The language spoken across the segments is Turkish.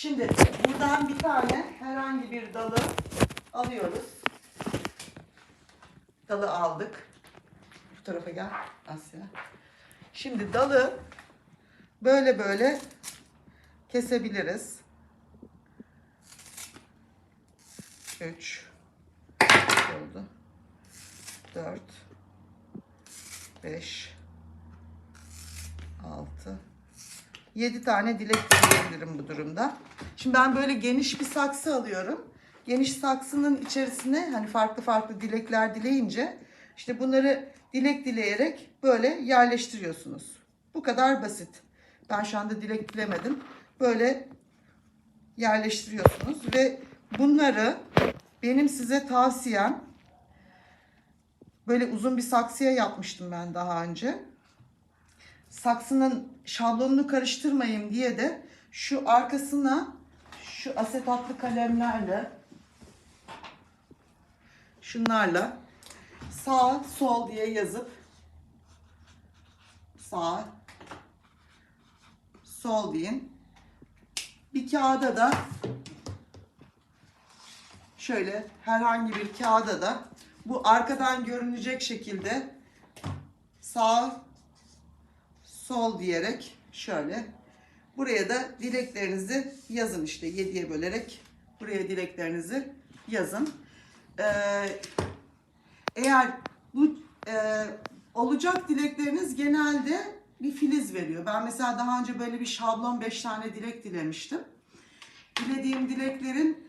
Şimdi buradan bir tane herhangi bir dalı alıyoruz. Dalı aldık. Bu tarafa gel Asya. Şimdi dalı böyle böyle kesebiliriz. 3 oldu. 4 5 6 7 tane dilek dileyebilirim bu durumda. Şimdi ben böyle geniş bir saksı alıyorum. Geniş saksının içerisine hani farklı farklı dilekler dileyince işte bunları dilek dileyerek böyle yerleştiriyorsunuz. Bu kadar basit. Ben şu anda dilek dilemedim. Böyle yerleştiriyorsunuz ve bunları benim size tavsiyem böyle uzun bir saksıya yapmıştım ben daha önce. Saksının şablonunu karıştırmayayım diye de şu arkasına şu asetatlı kalemlerle şunlarla sağ sol diye yazıp sağ sol deyin. Bir kağıda da şöyle herhangi bir kağıda da bu arkadan görünecek şekilde sağ sol diyerek şöyle buraya da dileklerinizi yazın işte 7'ye bölerek buraya dileklerinizi yazın. Ee, eğer bu e, olacak dilekleriniz genelde bir filiz veriyor. Ben mesela daha önce böyle bir şablon 5 tane dilek dilemiştim. Dilediğim dileklerin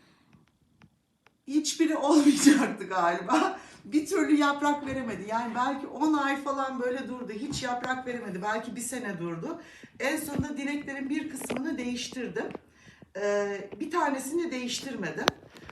hiçbiri olmayacaktı galiba. Bir türlü yaprak veremedi. Yani belki 10 ay falan böyle durdu. Hiç yaprak veremedi. Belki bir sene durdu. En sonunda dileklerin bir kısmını değiştirdim. Ee, bir tanesini değiştirmedim.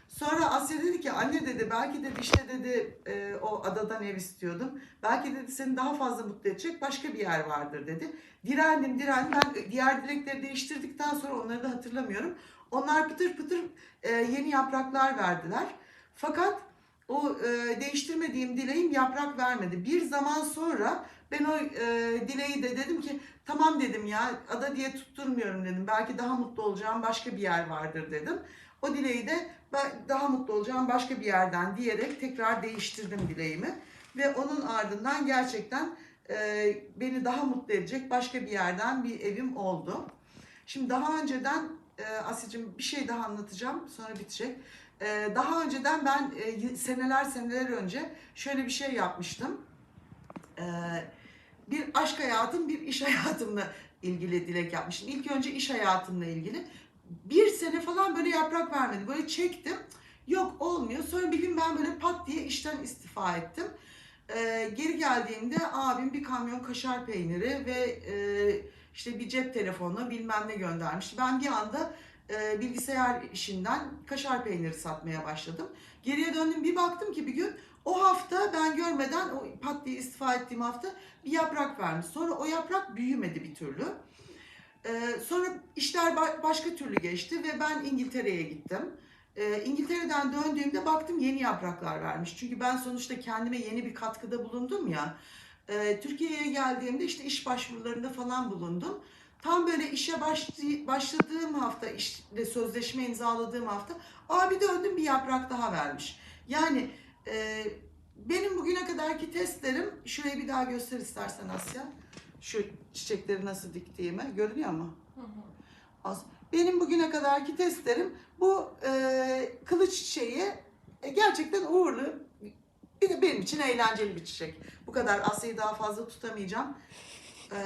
Sonra Asya dedi ki anne dedi belki dedi işte dedi e, o adadan ev istiyordum. Belki dedi seni daha fazla mutlu edecek başka bir yer vardır dedi. Direndim direndim ben diğer dilekleri değiştirdikten sonra onları da hatırlamıyorum. Onlar pıtır pıtır e, yeni yapraklar verdiler. Fakat o e, değiştirmediğim dileğim yaprak vermedi. Bir zaman sonra ben o e, dileği de dedim ki tamam dedim ya ada diye tutturmuyorum dedim. Belki daha mutlu olacağım başka bir yer vardır dedim. O dileği de ben daha mutlu olacağım başka bir yerden diyerek tekrar değiştirdim dileğimi. Ve onun ardından gerçekten e, beni daha mutlu edecek başka bir yerden bir evim oldu. Şimdi daha önceden e, Asya'cığım bir şey daha anlatacağım sonra bitecek. E, daha önceden ben e, seneler seneler önce şöyle bir şey yapmıştım. E, bir aşk hayatım bir iş hayatımla ilgili dilek yapmıştım. İlk önce iş hayatımla ilgili. Bir sene falan böyle yaprak vermedi. Böyle çektim. Yok olmuyor. Sonra bir gün ben böyle pat diye işten istifa ettim. Ee, geri geldiğimde abim bir kamyon kaşar peyniri ve e, işte bir cep telefonu bilmem ne göndermişti. Ben bir anda e, bilgisayar işinden kaşar peyniri satmaya başladım. Geriye döndüm bir baktım ki bir gün o hafta ben görmeden o pat diye istifa ettiğim hafta bir yaprak vermiş. Sonra o yaprak büyümedi bir türlü. Ee, sonra işler ba- başka türlü geçti ve ben İngiltere'ye gittim. Ee, İngiltere'den döndüğümde baktım yeni yapraklar vermiş. Çünkü ben sonuçta kendime yeni bir katkıda bulundum ya. Türkiye'ye geldiğimde işte iş başvurularında falan bulundum. Tam böyle işe başladığım hafta, işte sözleşme imzaladığım hafta abi döndüm bir yaprak daha vermiş. Yani e, benim bugüne kadarki testlerim, şurayı bir daha göster istersen Asya. Şu çiçekleri nasıl diktiğimi görünüyor mu? Az. Benim bugüne kadarki testlerim bu e, kılıç çiçeği e, gerçekten uğurlu. Bir de benim için eğlenceli bir çiçek. Bu kadar Asya'yı daha fazla tutamayacağım. E,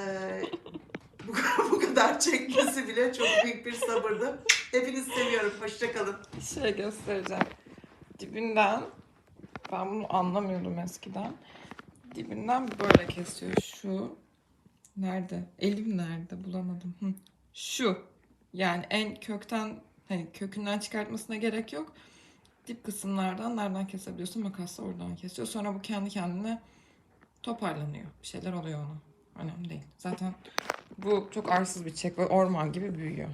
bu, bu kadar çekmesi bile çok büyük bir sabırdı. Hepinizi seviyorum. Hoşçakalın. Şey göstereceğim. Dibinden ben bunu anlamıyordum eskiden. Dibinden böyle kesiyor. Şu nerede? Elim nerede? Bulamadım. Hı. Şu. Yani en kökten hani kökünden çıkartmasına gerek yok. Dip kısımlardan nereden kesebiliyorsun makasla oradan kesiyor. Sonra bu kendi kendine toparlanıyor. Bir şeyler oluyor ona. Önemli değil. Zaten bu çok arsız bir çiçek ve orman gibi büyüyor.